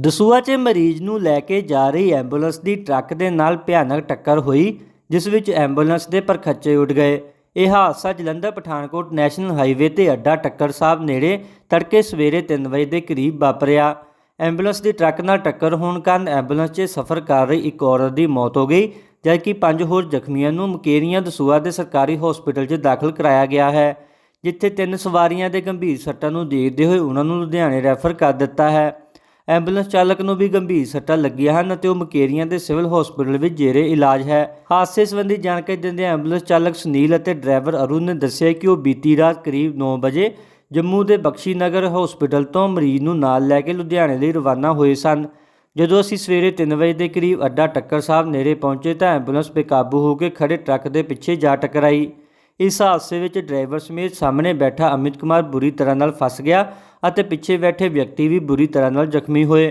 ਦਸੂਆ 'ਚ ਮਰੀਜ਼ ਨੂੰ ਲੈ ਕੇ ਜਾ ਰਹੀ ਐਂਬੂਲੈਂਸ ਦੀ ਟਰੱਕ ਦੇ ਨਾਲ ਭਿਆਨਕ ਟੱਕਰ ਹੋਈ, ਜਿਸ ਵਿੱਚ ਐਂਬੂਲੈਂਸ ਦੇ ਪਰਖੱਚੇ ਉੱਡ ਗਏ। ਇਹ ਹਾਦਸਾ ਜਲੰਧਰ ਪਠਾਨਕੋਟ ਨੈਸ਼ਨਲ ਹਾਈਵੇ ਤੇ ਅੱਡਾ ਟੱਕਰ ਸਾਹਿਬ ਨੇੜੇ ਤੜਕੇ ਸਵੇਰੇ 3 ਵਜੇ ਦੇ ਕਰੀਬ ਵਾਪਰਿਆ। ਐਂਬੂਲੈਂਸ ਦੀ ਟਰੱਕ ਨਾਲ ਟੱਕਰ ਹੋਣ ਕਾਰਨ ਐਂਬੂਲੈਂਸ 'ਚ ਸਫ਼ਰ ਕਰ ਰਹੀ ਇੱਕ ਔਰਤ ਦੀ ਮੌਤ ਹੋ ਗਈ, ਜਦਕਿ ਪੰਜ ਹੋਰ ਜ਼ਖਮੀਆਂ ਨੂੰ ਮਕੇਰੀਆਂ ਦਸੂਆ ਦੇ ਸਰਕਾਰੀ ਹਸਪਤਾਲ 'ਚ ਦਾਖਲ ਕਰਾਇਆ ਗਿਆ ਹੈ, ਜਿੱਥੇ ਤਿੰਨ ਸਵਾਰੀਆਂ ਦੇ ਗੰਭੀਰ ਸੱਟਾਂ ਨੂੰ ਦੇਖਦੇ ਹੋਏ ਉਹਨਾਂ ਨੂੰ ਲੁਧਿਆਣੇ ਰੈਫਰ ਕਰ ਦਿੱਤਾ ਹੈ। ਐਂਬੂਲੈਂਸ ਚਾਲਕ ਨੂੰ ਵੀ ਗੰਭੀਰ ਸੱਟਾਂ ਲੱਗੀਆਂ ਹਨ ਅਤੇ ਉਹ ਮਕੇਰੀਆਂ ਦੇ ਸਿਵਲ ਹਸਪਤਾਲ ਵਿੱਚ ਜੇਰੇ ਇਲਾਜ ਹੈ। ਹਾਦਸੇ ਸੰਬੰਧੀ ਜਾਣਕਾਰੀ ਦਿੰਦੇ ਐਂਬੂਲੈਂਸ ਚਾਲਕ ਸੁਨੀਲ ਅਤੇ ਡਰਾਈਵਰ ਅਰੁਣ ਨੇ ਦੱਸਿਆ ਕਿ ਉਹ ਬੀਤੀ ਰਾਤ ਕਰੀਬ 9 ਵਜੇ ਜੰਮੂ ਦੇ ਬਖਸ਼ੀ ਨਗਰ ਹਸਪਤਾਲ ਤੋਂ ਮਰੀਜ਼ ਨੂੰ ਨਾਲ ਲੈ ਕੇ ਲੁਧਿਆਣੇ ਲਈ ਰਵਾਨਾ ਹੋਏ ਸਨ। ਜਦੋਂ ਅਸੀਂ ਸਵੇਰੇ 3 ਵਜੇ ਦੇ ਕਰੀਬ ਅੱਡਾ ਟੱਕਰ ਸਾਹਿਬ ਨੇੜੇ ਪਹੁੰਚੇ ਤਾਂ ਐਂਬੂਲੈਂਸ ਬੇਕਾਬੂ ਹੋ ਕੇ ਖੜੇ ਟਰੱਕ ਦੇ ਪਿੱਛੇ ਜਾ ਟਕਰਾਈ। ਇਸ ਹਾਦਸੇ ਵਿੱਚ ਡਰਾਈਵਰ ਸਮੇਤ ਸਾਹਮਣੇ ਬੈਠਾ ਅਮਿਤ ਕੁਮਾਰ ਬੁਰੀ ਤਰ੍ਹਾਂ ਨਾਲ ਫਸ ਗਿਆ ਅਤੇ ਪਿੱਛੇ ਬੈਠੇ ਵਿਅਕਤੀ ਵੀ ਬੁਰੀ ਤਰ੍ਹਾਂ ਨਾਲ ਜ਼ਖਮੀ ਹੋਏ।